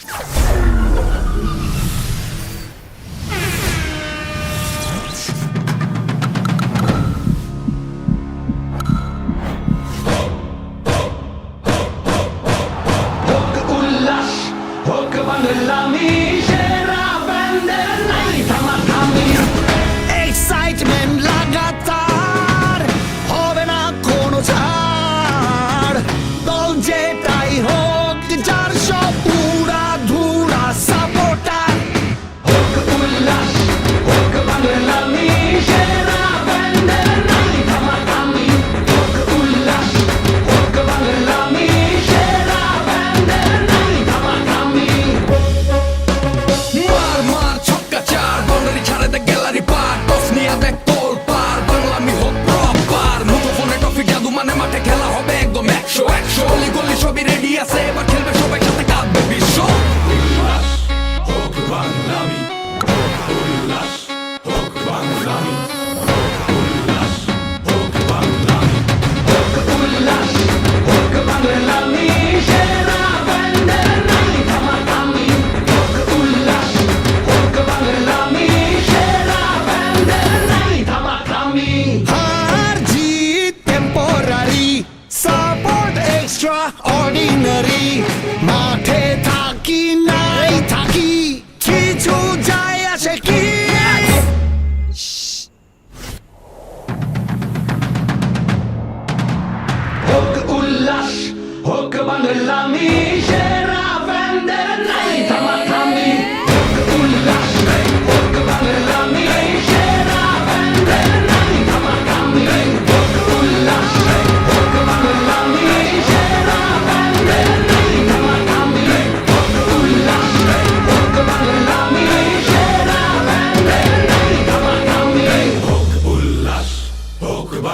Hokke ullash, hokke vandrelami scenery মাঠে থাকি নাই থাকি। কিছু যায় আসে কি? হোক উল্লাস হোক বাংলা মিশের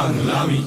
বাংলামি